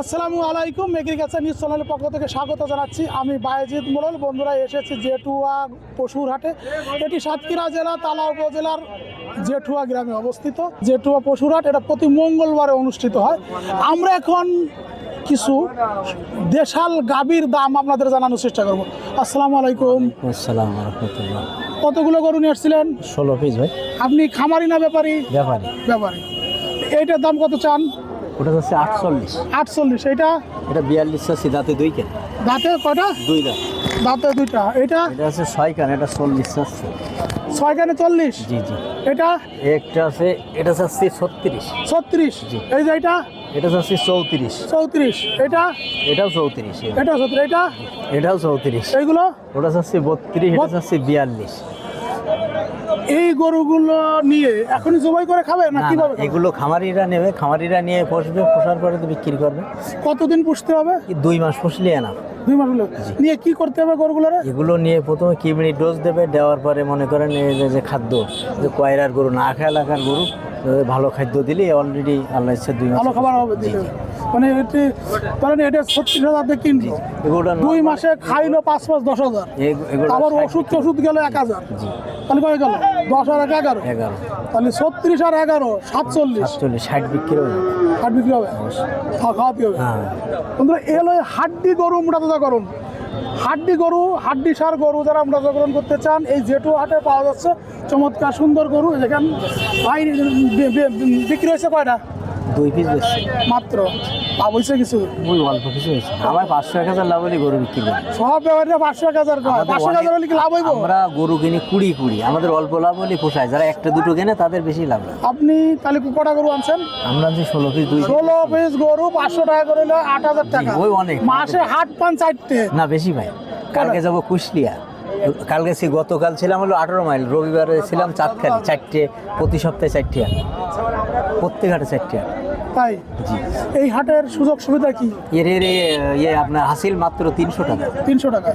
আসসালামু আলাইকুম agriculture news চ্যানেলের পক্ষ থেকে স্বাগত জানাচ্ছি। আমি বায়েজিৎ মোড়ল বন্ধুরা এসেছি জেঠুয়া পশুর হাটে। এটি সাতক্ষীরা জেলা তালা উপজেলার জেঠুয়া গ্রামে অবস্থিত। জেঠুয়া পশুর হাট এটা প্রতি মঙ্গলবারে অনুষ্ঠিত হয়। আমরা এখন কিছু দেশাল গাবির দাম আপনাদের জানানোর চেষ্টা করব। আসসালামু আলাইকুম। আসসালাম রহমতুল্লাহ কতগুলো গরু নিয়ে এসেছিলেন ষোলো পিস ভাই। আপনি খামারি না ব্যাপারী? ব্যাপারে। ব্যাপারী। এইটার দাম কত চান? ওটা হচ্ছে আটচল্লিশ। আটচল্লিশ এইটা এটা বিয়াল্লিশ চাষি দাঁতে দুই কেন দাঁতে কয়টা দুই দাঁত। দাঁতে দুইটা। এটা? এটা হচ্ছে ছয় কান এটা চল্লিশ চাচ্ছে ছয় কানে চল্লিশ? জি জি। এটা? একটা আছে এটা চাচ্ছি ছত্রিশ। ছত্রিশ। জি। এই যে এটা? এটা চাচ্ছি চৌত্রিশ। চৌত্রিশ। এটা? এটাও চৌত্রিশ এটা ছত্রিশ এটা? এটাও চৌত্রিশ। এইগুলো? ওটা চাচ্ছি বত্রিশ এটা চাচ্ছি বিয়াল্লিশ। এই গরুগুলো নিয়ে এখনই জবাই করে খাবে না কীভাবে এগুলো খামারিরা নেবে খামারিরা নিয়ে পোষবে পোষার পরে তো বিক্রি করবে। কতদিন পুষতে হবে? দুই মাস পুষলে না। দুই মাস হলো। নিয়ে কি করতে হবে গরুগুলোরে? এগুলো নিয়ে প্রথমে কিডনি ডোজ দেবে দেওয়ার পরে মনে করেন যে- খাদ্য যে কয়রার গরু না খেয়া লাগার গরু ভালো খাদ্য দিলে অলরেডি আল্লাহ ইচ্ছে দুই মাস ভালো খাবার হবে দিলে। মানে এটি ধরেন এটা ছত্রিশ হাজার দিয়ে কিনলো। দুই মাসে খাইলো পাঁচ পাঁচ দশ হাজার। আবার ওষুধ ওষুধ গেল এক হাজার। তাহলে কয় গেল দশ আর এক এগারো। এগারো। তাহলে ছত্রিশ আর এগারো সাতচল্লিশ। সাতচল্লিশ ষাট বিক্রি হবে। ষাট বিক্রি হবে? খাওয়া খাওয়াতে হবে হ্যাঁ। বন্ধুরা এ হলো হাড্ডি গরু মোটাতাজাকরণ হাড্ডি গরু হাড্ডি সার গরু যারা মোটাতাজাকরণ করতে চান এই জেটু হাটে পাওয়া যাচ্ছে। চমৎকার সুন্দর গরু। যেখানে ভাই বিক্রি হয়েছে কয়টা? দুই পিস বেশি মাত্র? লাভ হয়েছে কিছু? ওই অল্প কিছু হয়েছে আমার পাঁচশো এক হাজার লাভ হলে গরু বিক্রি করি সব ব্যাপারটা পাঁচশো এক হাজার পাঁচশো এক হাজার হলে কি লাভ হইব? আমরা গরু কিনি কুড়ি কুড়ি। আমাদের অল্প লাভ হলে পোষায়। যারা একটা দুটো কেনে তাদের বেশি লাভ আপনি তাহলে কটা গরু আনছেন? আমরা যে ষোলো পিস দুই ষোলো পিস গরু পাঁচশো টাকা করে আট হাজার টাকা। ওই অনেক। মাসে হাট পান চারটে। না বেশি ভাই। কালকে যাব কুশলিয়া কালকে গতকাল ছিলাম হলো আঠারো মাইল। রবিবারে ছিলাম চাঁদখালি। চারটে প্রতি সপ্তাহে চারটে প্রত্যেক হাটে চারটে তাই? জি। এই হাটের সুযোগ সুবিধা কি? এর এর ইয়ে আপনার হাসিল মাত্র তিনশো টাকা। তিনশো টাকা।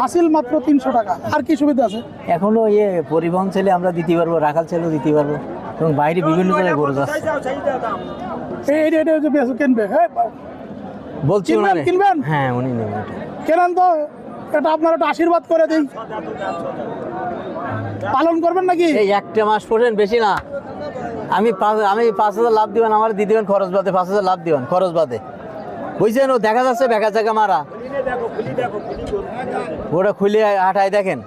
হাসিল মাত্র তিনশো টাকা। আর কি সুবিধা আছে? এখনও ইয়ে পরিবহন ছেলে আমরা দিতে পারব রাখাল ছেলেও দিতে পারব। এবং বাইরে বিভিন্ন জায়গায় গরু যাচ্ছে এই বেশ কিনবে হ্যাঁ? বলছি কিনবেন, হ্যাঁ উনি নেবেন। কেনেন তো? এটা আপনার একটা আশীর্বাদ করে দিই। পালন করবেন নাকি? এই একটা মাস পড়েন বেশি না। আমি পাঁচ- আমি পাঁচ হাজার লাভ দিবেন আমার দিয়ে দিবেন খরচ বাদে পাঁচ হাজার লাভ দিবেন খরচ বাদে। বুঝছেন ও দেখা যাচ্ছে বেকা জায়গা মারা। ওটা খুলে হাঁটায় দেখেন।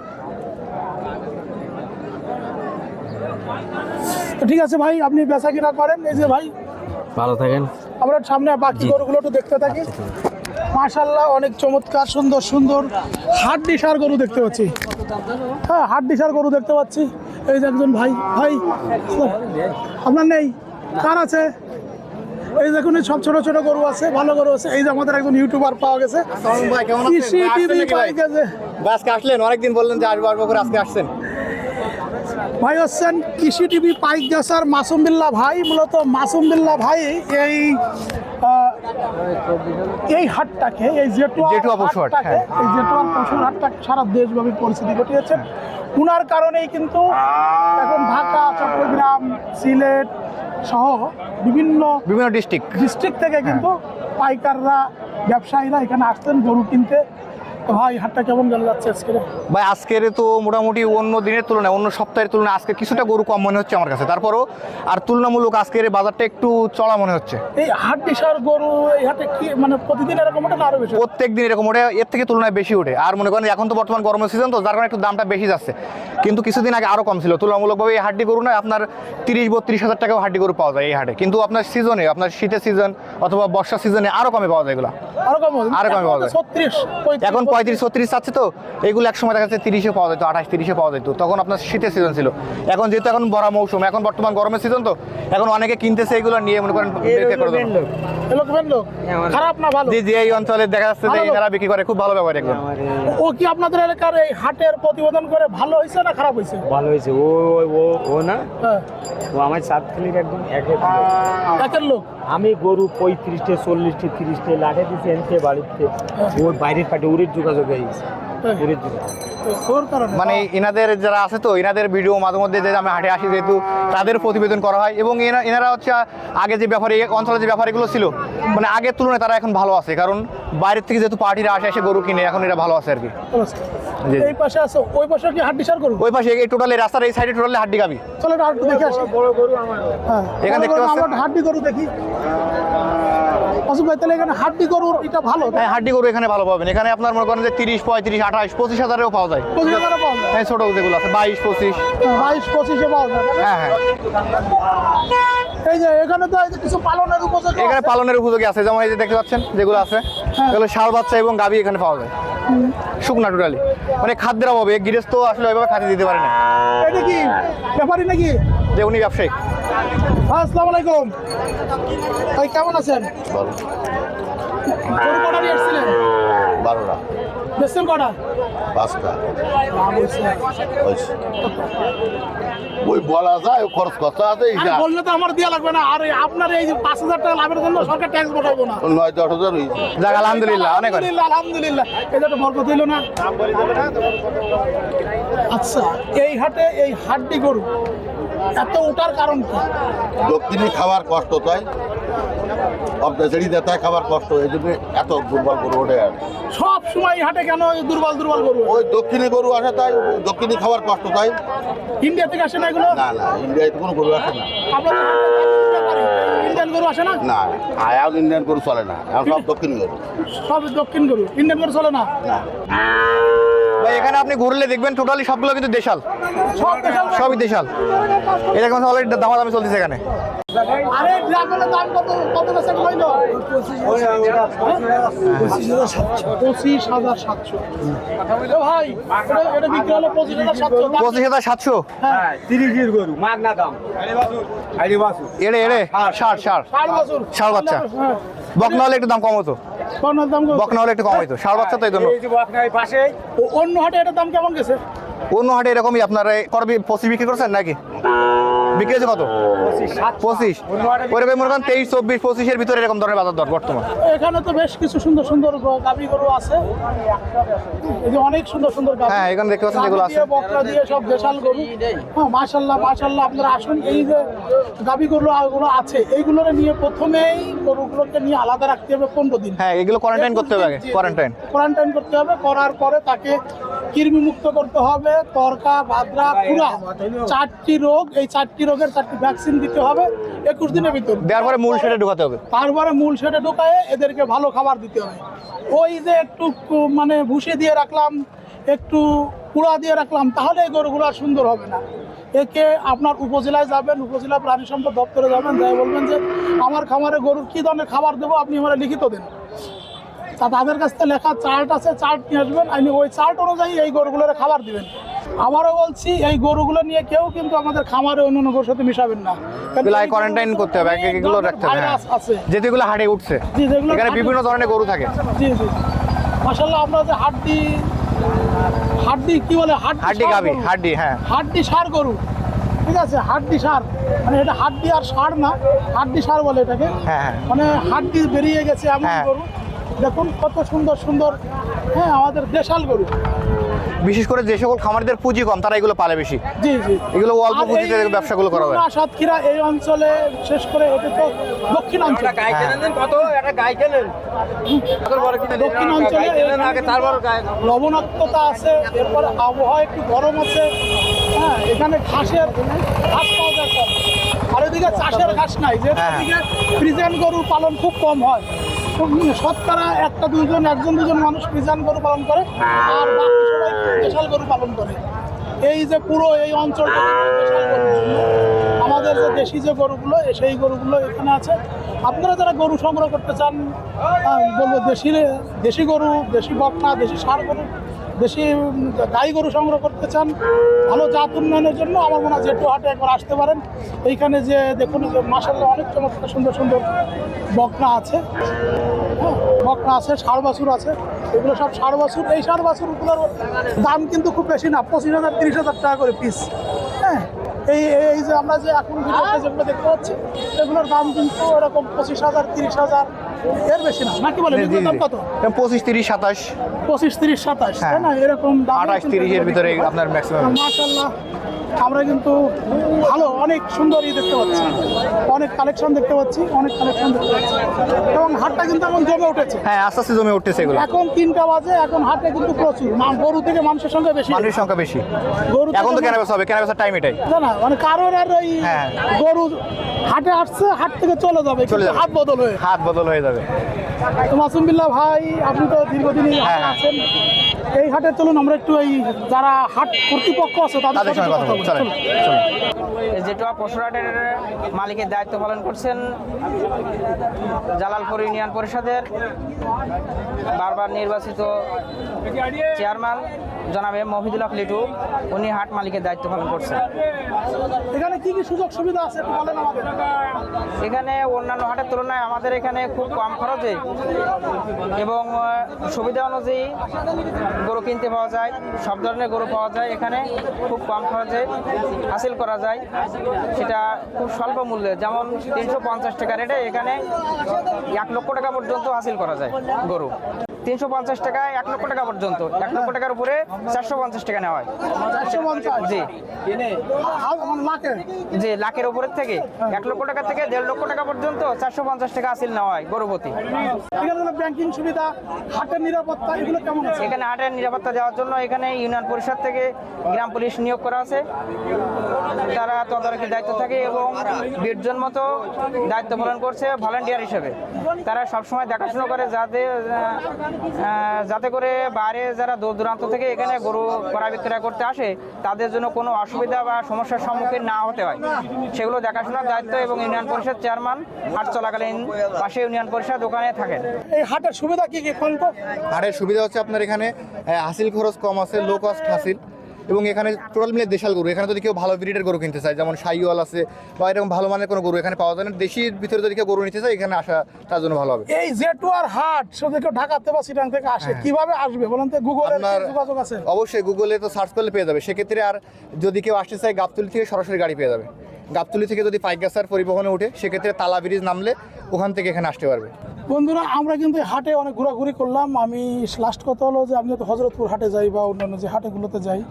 তো ঠিক আছে ভাই আপনি বেচা কিনা করেন এই যে ভাই। ভালো থাকেন। আমরা সামনে বাকি। গরুগুলো একটু দেখতে থাকি। মাশাল্লাহ অনেক চমৎকার সুন্দর সুন্দর হাড্ডি সার গরু দেখতে পাচ্ছি। হ্যাঁ হাড্ডি সার গরু দেখতে পাচ্ছি। এই যে একজন ভাই ভাই আপনার নেই? কার আছে? এই দেখুন সব ছোট ছোট গরু আছে ভালো গরু আছে। এই যে আমাদের একজন ইউটিউবার পাওয়া গেছে। আজকে আসলেন? অনেকদিন বললেন যে আসব আসব করে আজকে আসছেন। ভাই হচ্ছেন কৃষি টিভি পাইক গাছার মাসুম বিল্লা ভাই মূলত মাসুম বিল্লা ভাই এই এই হাটটাকে এই জেটুয়া জেটুয়া পশু হাট, হাটটাকে, হ্যাঁ। এই জেটুয়া অবশ্য হাটটাকে সারা দেশব্যাপী পরিস্থিতি ঘটিয়েছে। উনার কারণেই কিন্তু এখন ঢাকা চট্টগ্রাম সিলেট সহ বিভিন্ন বিভিন্ন ডিস্ট্রিক্ট ডিস্ট্রিক্ট থেকে কিন্তু পাইকাররা ব্যবসায়ীরা এখানে আসতেন গরু কিনতে। ভাই হাটটা কেমন গেল যাচ্ছে আজকে ভাই আজকের তো মোটামুটি অন্য দিনের তুলনায় অন্য সপ্তাহের তুলনায় আজকে কিছুটা গরু কম মনে হচ্ছে আমার কাছে। তারপরও আর তুলনামূলক আজকের বাজারটা একটু চড়া মনে হচ্ছে। এই হাট বিশার গরু এই হাটে কি মানে প্রতিদিন এরকম ওঠে না আরও বেশি? প্রত্যেক দিন এরকম ওঠে এর থেকে তুলনায় বেশি ওঠে। আর মনে করেন এখন তো বর্তমান গরমের সিজন তো যার কারণে একটু দামটা বেশি যাচ্ছে। কিন্তু কিছুদিন আগে আরও কম ছিল। তুলনামূলকভাবে এই হাড্ডি গরু নয় আপনার তিরিশ বত্রিশ হাজার টাকাও হাড্ডি গরু পাওয়া যায় এই হাটে। কিন্তু আপনার সিজনে আপনার শীতের সিজন অথবা বর্ষা সিজনে আরও কমে পাওয়া যায় এগুলো। আরও কম হবে? আরও কমে পাওয়া যায়। এখন পঁয়ত্রিশ ছত্রিশ চাচ্ছে তো এগুলো এক সময় দেখা যাচ্ছে তিরিশে পাওয়া যেত আঠাশ তিরিশে পাওয়া যেত। তখন আপনার শীতের সিজন ছিল। এখন যেহেতু এখন বড় মৌসুম এখন বর্তমান গরমের সিজন তো এখন অনেকে কিনতেছে এগুলো নিয়ে মনে করেন খারাপ না ভালো। জি জি এই অঞ্চলে দেখা যাচ্ছে যে। এনারা বিক্রি করে খুব ভালো ব্যাপার একদম ও কি আপনাদের এলাকার এই হাটের প্রতিবেদন করে ভালো হয়েছে না খারাপ হয়েছে? ভালো হয়েছে। ও ও- ও না? হ্যাঁ। ও আমার সাতখালির একদম একের লোক। আমি গরু পঁয়ত্রিশটে চল্লিশটে তিরিশটে লাঠে দিচ্ছে এনতে বাড়িতে। ও বাইরের পাটে উড়ের যোগাযোগ হয়ে গেছে। মানে এনাদের যারা আছে তো এনাদের ভিডিও মাঝে মধ্যে যে আমি হাটে আসি যেহেতু তাদের প্রতিবেদন করা হয় এবং এনা- এনারা হচ্ছে আগে যে ব্যাপারে অঞ্চলে যে ব্যাপারগুলো ছিল মানে আগের তুলনায় তারা এখন ভালো আছে। কারণ বাইরের থেকে যেহেতু পার্টিরা আসে এসে গরু কিনে এখন এরা ভালো আছে আর কি। এই পাশে আছে ওই পাশে কি হাড্ডি সার করব ওই পাশে এই টোটালি রাস্তার এই সাইডে টোটালি হাড্ডি গাবি। চলো এটা দেখে আসি। বড় গরু আমার। হ্যাঁ। এখানে দেখতে পাচ্ছেন? হাড্ডি গরু দেখি। ভাই তাহলে এখানে হাড্ডি গরুর এটা ভালো হ্যাঁ হাড্ডি গরু এখানে ভালো পাবেন। এখানে আপনার মনে করেন যে তিরিশ পঁয়ত্রিশ আঠাশ পঁচিশ হাজারেও পাওয়া যায়। পঁচিশ হাজারে পাওয়া যায়। হ্যাঁ ছোটো যেগুলো আছে বাইশ পঁচিশ। বাইশ পঁচিশে পাওয়া যায় হ্যাঁ হ্যাঁ। এই যে এখানে তো এই যে কিছু পালনের উপযোগী এখানে আছে। পালনের উপযোগী আছে যেমন এই যে দেখতে পাচ্ছেন যেগুলো আছে হ্যাঁ। এগুলো ষাঁড় বাচ্চা এবং গাবি এখানে পাওয়া যায়। শুকনা টোটালি। মানে খাদ্যের অভাবে গৃহস্থ আসলে ওইভাবে খাদ্য দিতে পারে না। এটা কি? ব্যাপারই নাকি? যে উনি ব্যবসায়ী। হ্যাঁ আসসালামু আলাইকুম। ভাই কেমন আছেন? গরু কটা নিয়ে এসেছিলেন বারোটা। বেসছেন কটা? পাঁচটা। ওই বলা যায় খরচ কত আছে বললে তো আমার দেওয়া লাগবে না। আর আপনার এই যে পাঁচ হাজার টাকা লাভের জন্য সরকার ট্যাক্স বসাবো না। নয় দশ হাজার যাক আলহামদুলিল্লাহ অনেক আলহামদুলিল্লাহ আলহামদুলিল্লাহ। এটা তো বরকত হইল না? আচ্ছা এই হাটে এই হাড্ডি গরু এত ওঠার কারণ কি? দক্ষিণে খাবার কষ্ট তাই? অবদাচেরি দেতায় খাবার কষ্ট এই জন্য এত দুর্বল গরু ওঠে আর। সব সময় হাটে কেন এই দুর্বল দুর্বল গরু ওই দক্ষিণে গরু আসে তাই দক্ষিণে খাবার কষ্ট তাই। ইন্ডিয়া থেকে আসে না এগুলো? না না ইন্ডিয়ায় তো কোনো গরু আসে না। ইন্ডিয়ান গরু আসে না? না আয়াল ইন্ডিয়ান গরু চলে না এখন সব দক্ষিণ গরু। সব দক্ষিণ গরু ইন্ডিয়ান গরু চলে না? না। ভাই এখানে আপনি ঘুরলে দেখবেন টোটালি সবগুলো কিন্তু দেশাল। সব দেশাল সবই দেশাল। এটা কিন্তু অলরেডি দামাদামি চলতেছে এখানে। আরে ড্রাগনের দাম কত কত ভাই এটা বিক্রি হলো দাম- হ্যাঁ। তিরিশের গরু মাগনা দাম। আইডি বাসু এড়ে এড়ে। ষাট ষাট। ষাট বছর। ষাট বাচ্চা। হ্যাঁ। বকনা হলে একটু দাম কম হতো। বর্ণার দাম বকনা হলে একটু কম হইতো ষাট বাচ্চা তো এই জন্য। পাশে অন্য হাটে এটার দাম কেমন গেছে? অন্য হাটে এরকমই আপনারা করবি পঁচিশ বিক্রি করছেন নাকি? বিক্রি হয়েছে কত? পঁচিশ ওইরকম মনে করেন তেইশ চব্বিশ পঁচিশের ভিতরে এরকম ধরনের বাজার দর বর্তমান। এখানে তো বেশ কিছু সুন্দর সুন্দর গ- গাভী গরু আছে। অনেক সুন্দর সুন্দর হ্যাঁ, এখানে দেখতে পাচ্ছেন যেগুলো আছে। বকরা দিয়ে সব দেশাল গরু। হ্যাঁ মাশাল্লাহ মাশাল্লাহ আপনারা আসুন। এই যে গুলো আছে এইগুলো নিয়ে প্রথমেই গরুগুলোকে নিয়ে আলাদা রাখতে হবে পনেরো দিন। হ্যাঁ এগুলো কোয়ারেন্টাইন করতে হবে আগে কোয়ারেন্টাইন কোয়ারেন্টাইন করতে হবে করার পরে তাকে কৃমি মুক্ত করতে হবে তরকা ভাদ্রা পুরা চারটি রোগ এই চারটি রোগের চারটি ভ্যাকসিন দিতে হবে একুশ দিনের ভিতর। দেওয়ার পরে মূল সেটা ঢুকাতে হবে। তারপরে মূল সেটা ঢুকায় এদেরকে ভালো খাবার দিতে হবে। ওই যে একটু মানে ভুসি দিয়ে রাখলাম একটু কুড়া দিয়ে রাখলাম তাহলে এই গরুগুলো আর সুন্দর হবে না। একে আপনার উপজেলায় যাবেন উপজেলা প্রাণী সম্পদ দপ্তরে যাবেন যাই বলবেন যে আমার খামারে গরুর কী ধরনের খাবার দেবো আপনি আমার লিখিত দেন। তা তাদের কাছ থেকে লেখা চার্ট আছে চার্ট নিয়ে আসবেন। আপনি ওই চার্ট অনুযায়ী এই গরুগুলোর খাবার দিবেন। আবারও বলছি এই গরুগুলো নিয়ে কেউ কিন্তু আমাদের খামারে অন্য গরুর সাথে মিশাবেন না। কারণ এগুলো কোয়ারেন্টাইন করতে হবে এক এগুলো রাখতে হবে হ্যাঁ। আছে। যেহেতু এগুলো উঠছে এখানে বিভিন্ন ধরনের গরু থাকে। জি জি। আমরা যে হাড্ডি হাড্ডি কি বলে হাড্ডি হাড্ডি গাবি। হাড্ডি হ্যাঁ। হাড্ডি সার গরু ঠিক আছে? হাড্ডি সার মানে এটা হাড্ডি আর সার না হাড্ডি সার বলে এটাকে। হ্যাঁ, হ্যাঁ। মানে হাড্ডি বেরিয়ে গেছে এমন। গরু। দেখুন কত সুন্দর সুন্দর হ্যাঁ আমাদের দেশাল গরু। বিশেষ করে যে সকল খামারিদের পুঁজি কম তারা এগুলো পালে বেশি। জি জি। এগুলো অল্প পুঁজিতে ব্যবসাগুলো করা হয়। সাতক্ষীরা এই অঞ্চলে বিশেষ করে এটা তো দক্ষিণ অঞ্চল গাই কেনেন কত? একটা গাই কেনেন দক্ষিণ অঞ্চলে আগে তারপর গাই লবণাক্ততা আছে এরপর আবহাওয়া একটু গরম আছে। হ্যাঁ এখানে ঘাসের ঘাস পাওয়া যায় কম। আর এদিকে চাষের ঘাস নাই যে হ্যাঁ। এদিকে ফ্রিজেন গরুর পালন খুব কম হয়। শতকরা একটা দুজন একজন দুজন মানুষ ফ্রিজান গরু পালন করে, আর বাকি সবাই দেশাল গরু পালন করে এই যে পুরো এই অঞ্চলটা। আমাদের যে দেশি যে গরুগুলো সেই গরুগুলো এখানে আছে আপনারা যারা গরু সংগ্রহ করতে চান বলব দেশি দেশি গরু, দেশি বকনা, দেশি সার গরু উম, গাই গরু সংগ্রহ করতে চান ভালো জাত উন্নয়নের জন্য আমার মনে হয় জেটু হাটে একবার আসতে পারেন। এইখানে যে দেখুন যে মাসাল্লাহ অনেক চমৎকার সুন্দর সুন্দর বকনা আছে। হ্যাঁ বকনা আছে ষাড় বাছুর আছে। এগুলো সব ষাড় বাছুর। এই ষাড় বাছুরগুলোর দাম কিন্তু খুব বেশি না পঁচিশ হাজার তিরিশ হাজার টাকা করে পিস হ্যাঁ এই এই যে আমরা যে এখন ভিডিওতে যেগুলো দেখতে পাচ্ছি এগুলোর দাম কিন্তু এরকম পঁচিশ হাজার তিরিশ হাজার এর বেশি না। নাকি বলে এগুলোর দাম কত? পঁচিশ তিরিশ সাতাশ। পঁচিশ তিরিশ সাতাশ হ্যাঁ। তাই না? এরকম দাম আঠাশ তিরিশের ভিতরে আপনার ম্যাক্সিমাম মাশাল্লাহ আমরা কিন্তু ভালো অনেক সুন্দর সুন্দরই দেখতে পাচ্ছি। অনেক কালেকশন দেখতে পাচ্ছি অনেক কালেকশন দেখতে পাচ্ছি। এবং হাটটা কিন্তু এখন জমে উঠেছে। হ্যাঁ আস্তে আস্তে জমে উঠেছে এগুলো। এখন তিনটা বাজে এখন হাটে কিন্তু প্রচুর। গরু থেকে মানুষের সংখ্যা বেশি। মানুষের সংখ্যা বেশি। গরু এখন তো কেনাবেচা হবে কেনাবেচার টাইম এটাই। না না মানে কারোর আর ওই হ্যাঁ। গরু হাটে আসছে হাট থেকে চলে যাবে। চলে যাবে। হাট বদল হয়ে হাত বদল হয়ে যাবে। তো মাসুম বিল্লাহ ভাই আপনি তো দীর্ঘদিনই হ্যাঁ। আছেন। এই হাটে চলুন আমরা একটু এই যারা হাট কর্তৃপক্ষ আছে তাদের সাথে সঙ্গে কথা কথা বলি চলেন। চলুন। চলুন যেটা মালিকের দায়িত্ব পালন করছেন জালালপুর ইউনিয়ন পরিষদের বারবার নির্বাচিত চেয়ারম্যান জনাব এম মহিদুল হক লিটু উনি হাট মালিকের দায়িত্ব পালন করছেন এখানে কি কি সুযোগ সুবিধা আছে বলেন আমাদের এখানে অন্যান্য হাটের তুলনায় আমাদের এখানে খুব কম খরচে এবং সুবিধা অনুযায়ী গরু কিনতে পাওয়া যায় সব ধরনের গরু পাওয়া যায় এখানে খুব কম খরচে হাসিল করা যায় সেটা খুব স্বল্প মূল্যে যেমন তিনশো পঞ্চাশ টাকা রেটে এখানে এক লক্ষ টাকা পর্যন্ত হাসিল করা যায় গরু। তিনশো পঞ্চাশ টাকায় এক লক্ষ টাকা পর্যন্ত। এক লক্ষ টাকার উপরে চারশো পঞ্চাশ টাকা নেওয়া হয়। জি। লাখের? উপরের থেকে। এক লক্ষ টাকা থেকে দেড় লক্ষ টাকা পর্যন্ত চারশো পঞ্চাশ টাকা আসিল নেওয়া হয় হলো ব্যাংকিং সুবিধা হাটের নিরাপত্তা এগুলো কেমন আছে? এখানে হাটের নিরাপত্তা দেওয়ার জন্য এখানে ইউনিয়ন পরিষদ থেকে গ্রাম পুলিশ নিয়োগ করা আছে। তারা তদারকি দায়িত্ব থাকে এবং বিশজন মতো দায়িত্ব পালন করছে ভলান্টিয়ার হিসেবে। তারা সবসময় দেখাশোনা করে যাতে আহ, যাতে করে বাইরে যারা দূর দূরান্ত থেকে এখানে গরু ক্রয় বিক্রয় করতে আসে তাদের জন্য কোনো অসুবিধা বা সমস্যার সম্মুখীন না হতে হয়। সেগুলো দেখাশোনার দায়িত্ব এবং ইউনিয়ন পরিষদ চেয়ারম্যান হাট চলাকালীন পাশে ইউনিয়ন পরিষদ ওখানে থাকেন। এই হাটের সুবিধা কি কি কোন তো হাটের সুবিধা হচ্ছে আপনার এখানে হাসিল খরচ কম আছে লো কস্ট হাসিল। এবং এখানে টোটাল মিলে দেশাল গরু। এখানে যদি কেউ ভালো ব্রিডের গরু কিনতে চায় যেমন সাইওয়াল আছে বা এরকম ভালো মানের কোনো গরু এখানে পাওয়া যায় না দেশির ভিতরে যদি কেউ গরু নিতে চায় এখানে আসা তার জন্য ভালো হবে। এই জেটুয়ার হাট শুধু কেউ ঢাকাতে বা সিটাং থেকে আসে কীভাবে আসবে বলেন তো? গুগলে হ্যাঁ। যোগাযোগ আছে? অবশ্যই গুগলে তো সার্চ করলে পেয়ে যাবে। সেক্ষেত্রে আর যদি কেউ আসতে চায় গাবতলি থেকে সরাসরি গাড়ি পেয়ে যাবে। গাবতলি থেকে যদি পাইকাসার পরিবহনে উঠে সেক্ষেত্রে তালা ব্রিজ নামলে ওখান থেকে এখানে আসতে পারবে। বন্ধুরা আমরা কিন্তু হাটে অনেক ঘোরাঘুরি করলাম। আমি লাস্ট কথা হলো যে আমি তো হজরতপুর হাটে যাই বা অন্যান্য যে হাটেগুলোতে যাই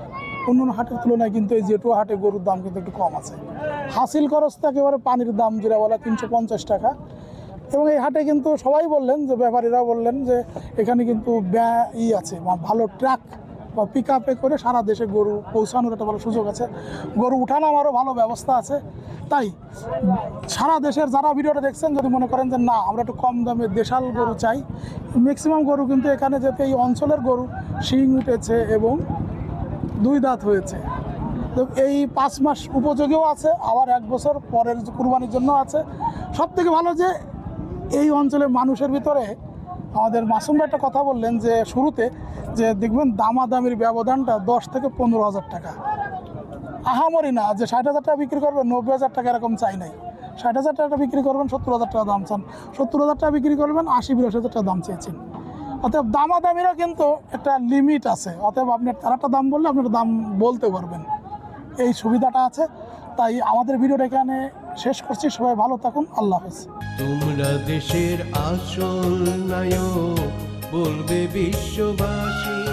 অন্যান্য হাটের তুলনায় কিন্তু এই জেটুয়া হাটে গরুর দাম কিন্তু একটু কম আছে। হাসিল খরচ তো একেবারে পানির দাম যেটা বলা তিনশো পঞ্চাশ টাকা। এবং এই হাটে কিন্তু সবাই বললেন যে ব্যাপারীরা বললেন যে, এখানে কিন্তু ই আছে ভালো ট্রাক বা পিক আপে করে সারা দেশে গরু পৌঁছানোর একটা ভালো সুযোগ আছে। গরু উঠানামারও ভালো ব্যবস্থা আছে। তাই সারা দেশের যারা ভিডিওটা দেখছেন, যদি মনে করেন যে, না, আমরা একটু কম দামে দেশাল গরু চাই ম্যাক্সিমাম গরু কিন্তু এখানে যেতে এই অঞ্চলের গরু, শিং উঠেছে এবং দুই দাঁত হয়েছে। তো এই পাঁচ মাস উপযোগীও আছে, আবার এক বছর পরের কুরবানির জন্য আছে। সব থেকে ভালো যে এই অঞ্চলের মানুষের ভিতরে আমাদের মাসুম একটা কথা বললেন যে শুরুতে যে দেখবেন দামাদামির ব্যবধানটা দশ থেকে পনেরো হাজার টাকা। আহামরি না, যে ষাট হাজার টাকা বিক্রি করবেন, নব্বই হাজার টাকা এরকম চাই নাই। ষাট হাজার টাকা বিক্রি করবেন, সত্তর হাজার টাকা দাম চান। সত্তর হাজার টাকা বিক্রি করবেন, আশি, বিরাশি হাজার টাকা দাম চেয়েছেন। অতএব দামাদামিরও কিন্তু একটা লিমিট আছে। অতএব আপনি তার একটা দাম বললে আপনার দাম বলতে পারবেন। এই সুবিধাটা আছে। তাই আমাদের ভিডিওটা এখানে শেষ করছি। সবাই ভালো থাকুন। আল্লাহ হাফেজ। তোমরা দেশের আসল নায়ক, বলবে বিশ্ববাসী।